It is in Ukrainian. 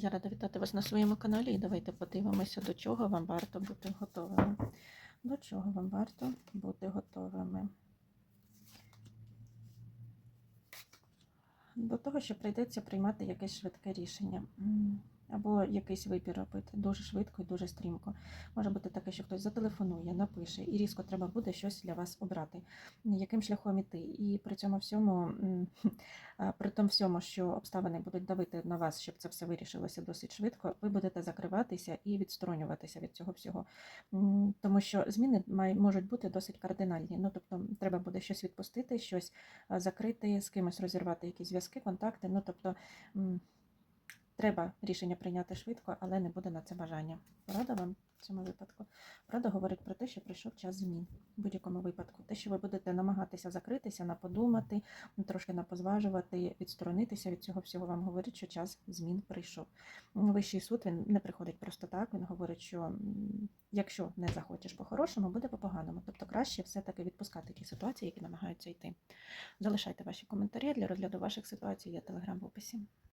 Я рада вітати вас на своєму каналі і давайте подивимося, до чого вам варто бути готовими. До чого вам варто бути готовими? До того, що прийдеться приймати якесь швидке рішення. Або якийсь вибір робити дуже швидко і дуже стрімко. Може бути таке, що хтось зателефонує, напише, і різко треба буде щось для вас обрати. Яким шляхом іти? І при цьому всьому, при тому всьому, що обставини будуть давити на вас, щоб це все вирішилося досить швидко, ви будете закриватися і відсторонюватися від цього всього. Тому що зміни можуть бути досить кардинальні. Ну, тобто, треба буде щось відпустити, щось закрити, з кимось розірвати якісь зв'язки, контакти. Ну, тобто, треба рішення прийняти швидко, але не буде на це бажання. Рада вам в цьому випадку. Рада говорить про те, що прийшов час змін в будь-якому випадку. Те, що ви будете намагатися закритися, наподумати, трошки напозважувати, відсторонитися від цього всього, вам говорить, що час змін прийшов. Вищий суд він не приходить просто так. Він говорить, що якщо не захочеш по-хорошому, буде по-поганому. Тобто краще все-таки відпускати ті ситуації, які намагаються йти. Залишайте ваші коментарі для розгляду ваших ситуацій. Є телеграм в описі.